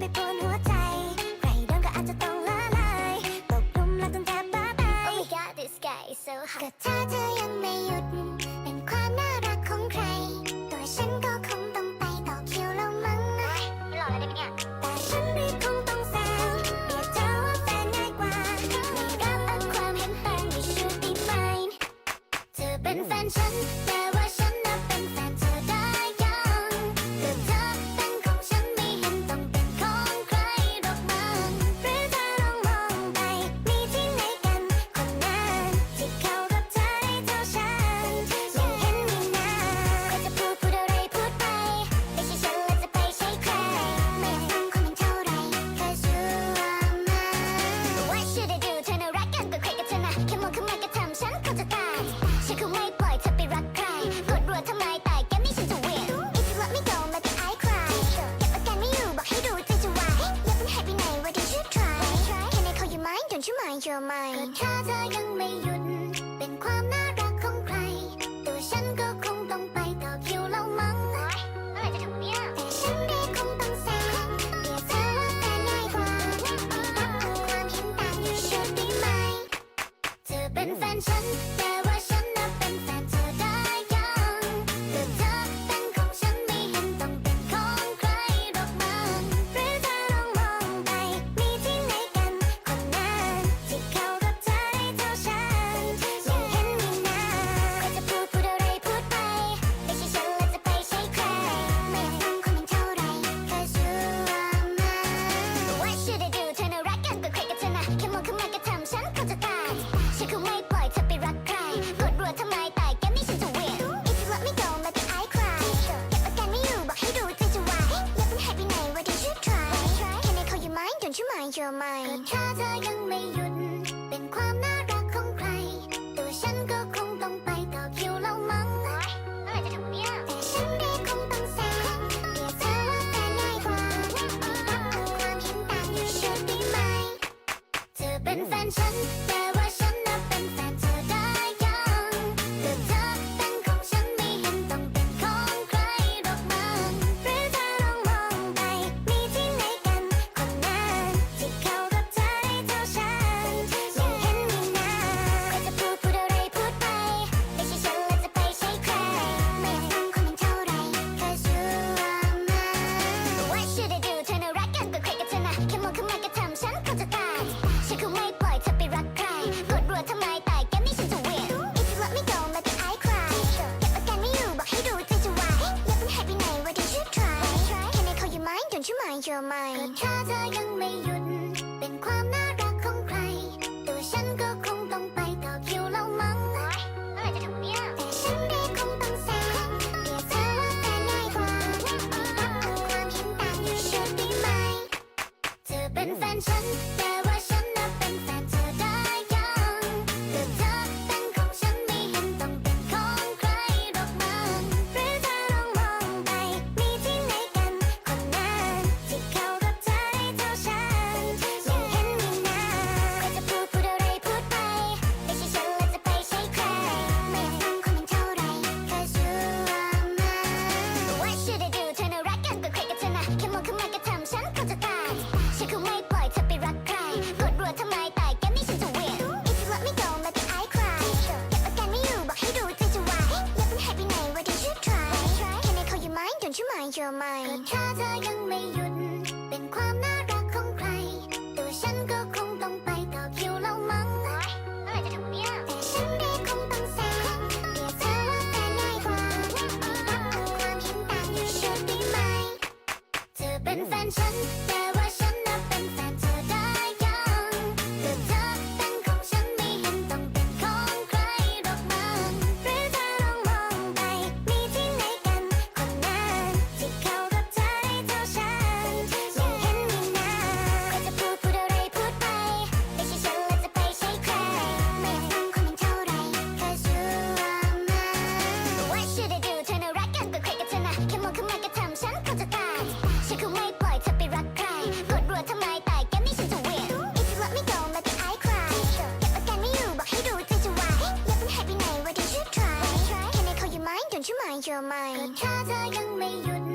ไปปนหัวใจ 風 เชื่อไหมก็ถ้าเธอยังไม่หยุด เชื่อไหมก็ถ้าเธอยังไม่หยุด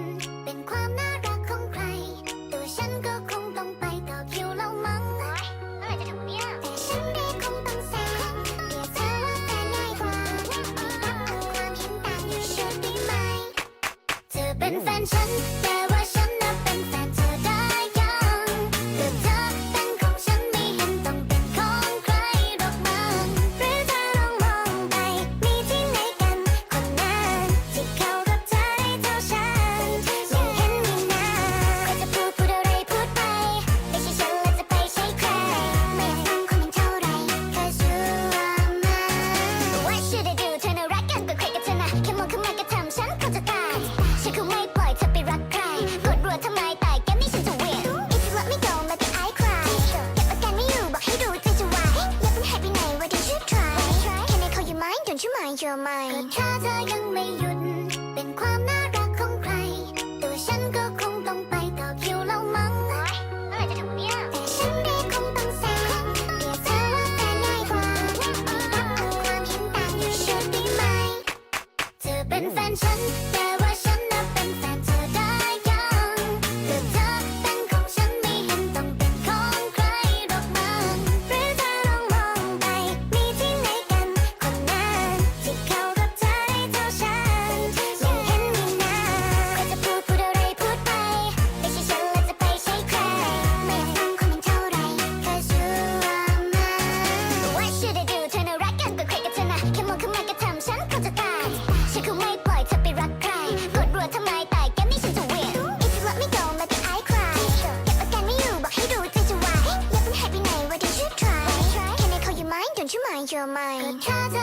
เช่อไหชื่อไหมก็ถ้าเธอยังไม่หยุด เป็นความน่ารักของใคร ตัวฉันก็คงต้องไปต่อคิวแล้วมั้งเมื่อไหร่จะถึงเนี่ยแต่ฉันเรีคงต้องแซงเดี๋ยวเธอว่าแฟนง่ายกว่าไม่รับเอาความเห็นต่างอยู่ช่ได้ไหม เธอเป็นแฟนฉันแต่ ยวใหม่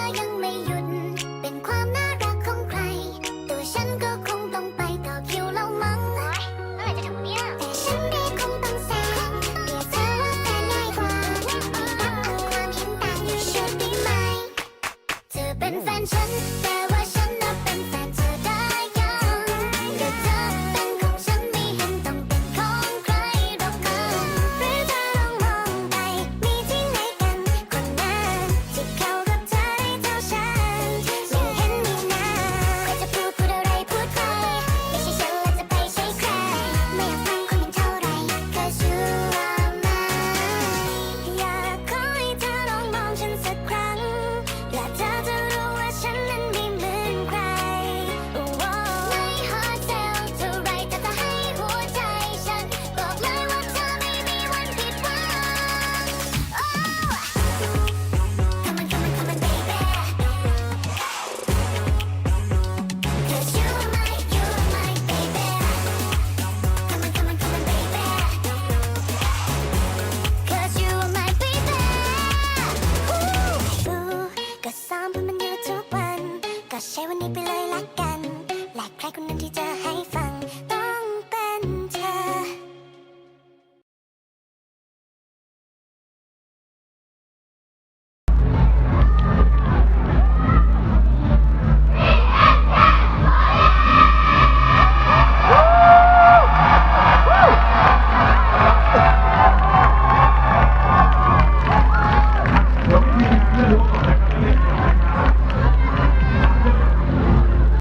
seven.